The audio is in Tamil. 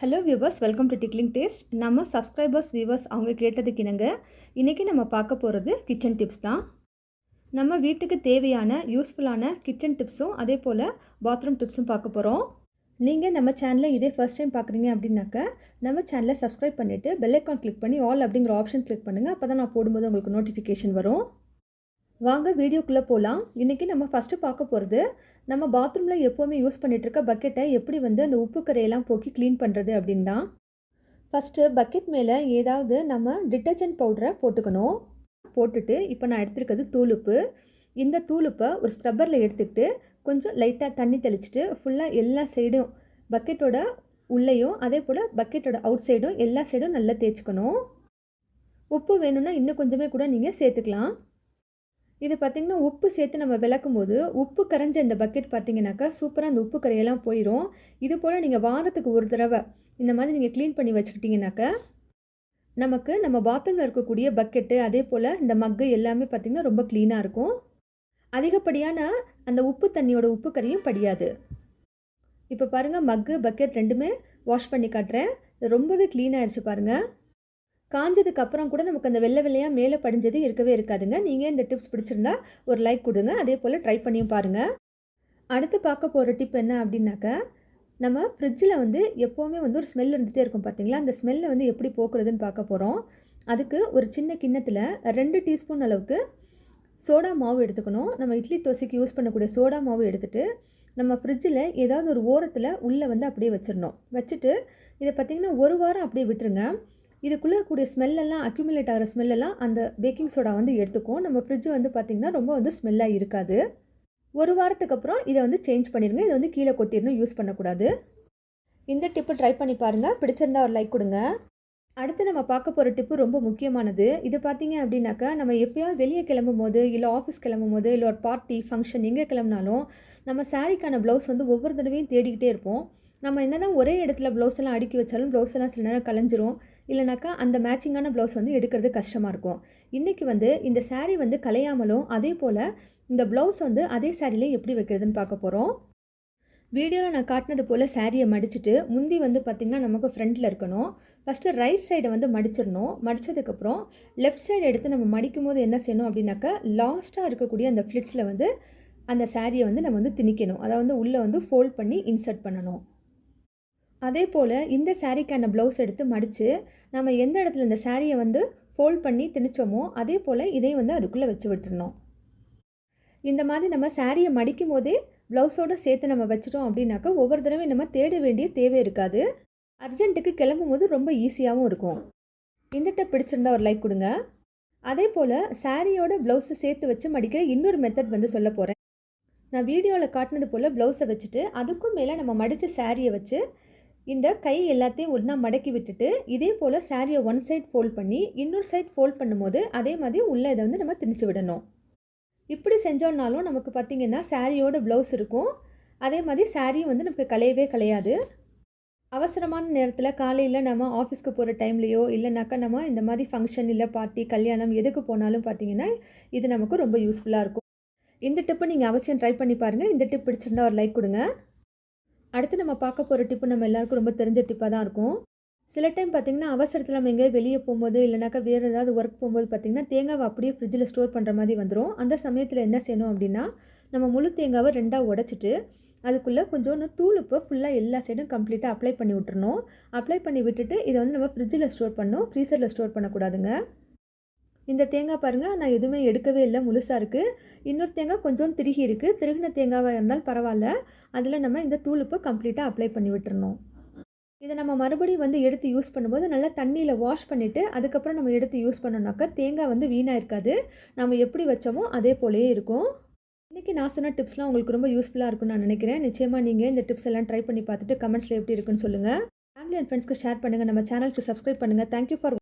Hello viewers welcome to tickling taste நம்ம சப்ஸ்கிரைபர்ஸ் வியூவர்ஸ் அவங்க கேட்டதுக்கு இணங்க இன்றைக்கி நம்ம பார்க்க போகிறது கிச்சன் டிப்ஸ் தான். நம்ம வீட்டுக்கு தேவையான யூஸ்ஃபுல்லான கிச்சன் டிப்ஸும் அதே போல் பாத்ரூம் டிப்ஸும் பார்க்க போகிறோம் நீங்கள் நம்ம சேனலை இதே ஃபஸ்ட் டைம் பார்க்குறீங்க அப்படின்னாக்க நம்ம சேனலை சப்ஸ்கிரைப் பண்ணிவிட்டு பெல் ஐக்கான் கிளிக் பண்ணி ஆல் அப்படிங்கிற ஆப்ஷன் கிளிக் பண்ணுங்கள் அப்போ தான் நான் போடும்போது உங்களுக்கு நோட்டிஃபிகேஷன் வரும். வாங்க வீடியோக்குள்ளே போகலாம் இன்றைக்கி நம்ம ஃபஸ்ட்டு பார்க்க போகிறது நம்ம பாத்ரூமில் எப்போவுமே யூஸ் பண்ணிகிட்ருக்க பக்கெட்டை எப்படி வந்து அந்த உப்பு கரையெல்லாம் போக்கி க்ளீன் பண்ணுறது அப்படின் தான். ஃபஸ்ட்டு பக்கெட் மேலே ஏதாவது நம்ம டிட்டர்ஜென்ட் பவுடரை போட்டுக்கணும். போட்டுட்டு இப்போ நான் எடுத்துருக்கிறது தூளுப்பு. இந்த தூளுப்பை ஒரு ஸ்க்ரப்பரில் எடுத்துக்கிட்டு கொஞ்சம் லைட்டாக தண்ணி தெளிச்சிட்டு ஃபுல்லாக எல்லா சைடும் பக்கெட்டோட உள்ளேயும் அதே போல் பக்கெட்டோட அவுட் சைடும் எல்லா சைடும் நல்லா தேய்ச்சிக்கணும். உப்பு வேணும்னா இன்னும் கொஞ்சமே கூட நீங்கள் சேர்த்துக்கலாம். இது பார்த்திங்கன்னா உப்பு சேர்த்து நம்ம விளக்கும் போது உப்பு கரைஞ்ச இந்த பக்கெட் பார்த்திங்கனாக்கா சூப்பராக அந்த உப்பு கரையெல்லாம் போயிடும் இது போல் நீங்கள் வாரத்துக்கு ஒரு தடவை இந்த மாதிரி நீங்கள் க்ளீன் பண்ணி வச்சுக்கிட்டிங்கனாக்கா நமக்கு நம்ம பாத்ரூமில் இருக்கக்கூடிய பக்கெட்டு அதே போல் இந்த மக்கு எல்லாமே பார்த்திங்கன்னா ரொம்ப க்ளீனாக இருக்கும். அதிகப்படியான அந்த உப்பு தண்ணியோட உப்பு கறியும் படியாது. இப்போ பாருங்கள் மக்கு பக்கெட் ரெண்டுமே வாஷ் பண்ணி காட்டுறேன். ரொம்பவே க்ளீன் ஆயிடுச்சு பாருங்கள் காஞ்சதுக்கு அப்புறம் கூட நமக்கு அந்த வெள்ளை வெள்ளையாக மேலே படிஞ்சது இருக்கவே இருக்காதுங்க. நீங்கள் இந்த டிப்ஸ் பிடிச்சிருந்தா ஒரு லைக் கொடுங்க. அதே போல் ட்ரை பண்ணியும் பாருங்கள் அடுத்து பார்க்க போகிற டிப் என்ன அப்படின்னாக்கா நம்ம ஃப்ரிட்ஜில் வந்து எப்போவுமே வந்து ஒரு ஸ்மெல் இருந்துகிட்டே இருக்கும் பார்த்தீங்களா அந்த ஸ்மெல்லை வந்து எப்படி போக்குறதுன்னு பார்க்க போகிறோம் அதுக்கு ஒரு சின்ன கிண்ணத்தில் ரெண்டு டீஸ்பூன் அளவுக்கு சோடா மாவு எடுத்துக்கணும். நம்ம இட்லி தோசைக்கு யூஸ் பண்ணக்கூடிய சோடா மாவு எடுத்துகிட்டு நம்ம ஃப்ரிட்ஜில் ஏதாவது ஒரு ஓரத்தில் உள்ளே வந்து அப்படியே வச்சிடணும். வச்சுட்டு இதை பார்த்திங்கன்னா ஒரு வாரம் அப்படியே விட்டுருங்க. இதுக்குள்ளே இருக்கக்கூடிய ஸ்மெல்லெல்லாம் அக்யூமுலேட் ஆகிற ஸ்மெல்லெல்லாம் அந்த பேக்கிங் சோடா வந்து எடுத்துக்கும். நம்ம ஃப்ரிட்ஜ் வந்து பார்த்திங்கன்னா ரொம்ப வந்து ஸ்மெல்லாக இருக்காது. ஒரு வாரத்துக்கு அப்புறம் இதை வந்து சேஞ்ச் பண்ணிடுங்க. இதை வந்து கீழே கொட்டிடணும் யூஸ் பண்ணக்கூடாது. இந்த டிப்பு ட்ரை பண்ணி பாருங்கள் பிடிச்சிருந்தா ஒரு லைக் கொடுங்க. அடுத்து நம்ம பார்க்க போகிற டிப்பு ரொம்ப முக்கியமானது. இது பார்த்தீங்க அப்படின்னாக்கா நம்ம எப்போயாவது வெளியே கிளம்பும் போது இல்லை ஆஃபீஸ் கிளம்பும் போது இல்லை ஒரு பார்ட்டி ஃபங்க்ஷன் எங்கே கிளம்புனாலும் நம்ம சாரீக்கான ப்ளவுஸ் வந்து ஒவ்வொரு தடவையும் தேடிக்கிட்டே இருப்போம். நம்ம என்ன தான் ஒரே இடத்துல ப்ளவுஸ் எல்லாம் அடுக்கி வச்சாலும் ப்ளவுஸ் எல்லாம் சில நேரம் கலைஞ்சிரும். இல்லைனாக்கா அந்த மேட்சிங்கான ப்ளவுஸ் வந்து எடுக்கிறது கஷ்டமாக இருக்கும். இன்றைக்கி வந்து இந்த சாரீ வந்து கலையாமலும் அதே போல் இந்த ப்ளவுஸ் வந்து அதே சாரிலே எப்படி வைக்கிறதுன்னு பார்க்க போகிறோம் வீடியோவில் நான் காட்டினது போல் சாரியை மடிச்சுட்டு முந்தி வந்து பார்த்திங்கன்னா நமக்கு ஃப்ரண்ட்டில் இருக்கணும். ஃபஸ்ட்டு ரைட் சைடை வந்து மடிச்சிடணும். மடித்ததுக்கப்புறம் லெஃப்ட் சைடு எடுத்து நம்ம மடிக்கும் போது என்ன செய்யணும் அப்படின்னாக்கா லாஸ்ட்டாக இருக்கக்கூடிய அந்த ஃப்ளிட்ஸில் வந்து அந்த சாரியை வந்து நம்ம வந்து திணிக்கணும். அதை வந்து உள்ளே வந்து ஃபோல்ட் பண்ணி இன்சர்ட் பண்ணணும். அதே போல் இந்த சாரீக்கான ப்ளவுஸ் எடுத்து மடித்து நம்ம எந்த இடத்துல இந்த சாரியை வந்து ஃபோல்ட் பண்ணி திணிச்சோமோ அதே போல் இதையும் வந்து அதுக்குள்ளே வச்சு விட்டுருணும் இந்த மாதிரி நம்ம சாரியை மடிக்கும் போதே ப்ளவுஸோடு சேர்த்து நம்ம வச்சிட்டோம் அப்படின்னாக்கா ஒவ்வொரு தடவையும் நம்ம தேட வேண்டிய தேவை இருக்காது. அர்ஜென்ட்டுக்கு கிளம்பும் போது ரொம்ப ஈஸியாகவும் இருக்கும். இந்த டப் பிடிச்சிருந்தா ஒரு லைக் கொடுங்க. அதே போல் சாரியோட ப்ளவுஸை சேர்த்து வச்சு மடிக்கிற இன்னொரு மெத்தட் வந்து சொல்ல போகிறேன் நான் வீடியோவில் காட்டினது போல் ப்ளவுஸை வச்சுட்டு அதுக்கும் மேலே நம்ம மடித்த சாரியை வச்சு இந்த கை எல்லாத்தையும் ஒன்றா மடக்கி விட்டுட்டு இதே போல் சாரியை ஒன் சைட் ஃபோல்ட் பண்ணி இன்னொரு சைட் ஃபோல்ட் பண்ணும்போது அதே மாதிரி உள்ளே இதை வந்து நம்ம திணிச்சு விடணும். இப்படி செஞ்சோன்னாலும் நமக்கு பார்த்திங்கன்னா சாரியோட ப்ளவுஸ் இருக்கும். அதே மாதிரி சாரியும் வந்து நமக்கு கலையவே கலையாது அவசரமான நேரத்தில் காலையில் நம்ம ஆஃபீஸ்க்கு போகிற டைம்லேயோ இல்லைனாக்கா நம்ம இந்த மாதிரி ஃபங்க்ஷன் இல்லை பார்ட்டி கல்யாணம் எதுக்கு போனாலும் பார்த்திங்கன்னா இது நமக்கு ரொம்ப யூஸ்ஃபுல்லாக இருக்கும். இந்த டிப்பை நீங்கள் அவசியம் ட்ரை பண்ணி பாருங்கள் இந்த டிப் பிடிச்சிருந்தா ஒரு லைக் கொடுங்க. அடுத்து நம்ம பார்க்க போகிற டிப்பு நம்ம எல்லாருக்கும் ரொம்ப தெரிஞ்ச டிப்பாக தான் இருக்கும். சில டைம் பார்த்திங்கன்னா அவசரத்தில் நம்ம எங்கேயாவது வெளியே போகும்போது இல்லைனாக்கா வேறு ஏதாவது ஒர்க் போகும்போது பார்த்திங்கன்னா தேங்காவை அப்படியே ஃப்ரிட்ஜில் ஸ்டோர் பண்ணுற மாதிரி வந்துடும் அந்த சமயத்தில் என்ன செய்யணும் அப்படின்னா நம்ம முழு தேங்காவை ரெண்டாக உடச்சிட்டு அதுக்குள்ளே கொஞ்சோண்டு தூளுப்பை ஃபுல்லாக எல்லா சைடும் கம்ப்ளீட்டாக அப்ளை பண்ணி விட்டுறணும். அப்ளை பண்ணி விட்டுட்டு இதை வந்து நம்ம ஃப்ரிட்ஜில் ஸ்டோர் பண்ணணும். ஃப்ரீசரில் ஸ்டோர் பண்ணக்கூடாதுங்க. இந்த தேங்காய் பாருங்கள் நான் எதுவுமே எடுக்கவே இல்லை முழுசாக இருக்குது இன்னொரு தேங்காய் கொஞ்சம் திருகி இருக்குது திருகின தேங்காவாக இருந்தாலும் பரவாயில்ல. அதில் நம்ம இந்த தூளுப்பை கம்ப்ளீட்டாக அப்ளை பண்ணி விட்டுறணும். இதை நம்ம மறுபடியும் வந்து எடுத்து யூஸ் பண்ணும்போது நல்லா தண்ணியில் வாஷ் பண்ணிவிட்டு அதுக்கப்புறம் நம்ம எடுத்து யூஸ் பண்ணோம்னாக்கா தேங்காய் வந்து வீணாக இருக்காது நம்ம எப்படி வச்சோமோ அதே போலேயே இருக்கும். இன்றைக்கி நான் சொன்ன டிப்ஸ்லாம் உங்களுக்கு ரொம்ப யூஸ்ஃபுல்லாக இருக்கும்னு நான் நினைக்கிறேன். நிச்சயமாக நீங்கள் இந்த டிப்ஸ் எல்லாம் ட்ரை பண்ணி பார்த்துட்டு கமெண்ட்ஸில் எப்படி இருக்குன்னு சொல்லுங்கள் ஃபேமிலி அண்ட் ஃப்ரெண்ட்ஸ்க்கு ஷேர் பண்ணுங்கள் நம்ம சேனலுக்கு சப்ஸ்கிரைப் பண்ணுங்கள் தேங்க்யூ ஃபார்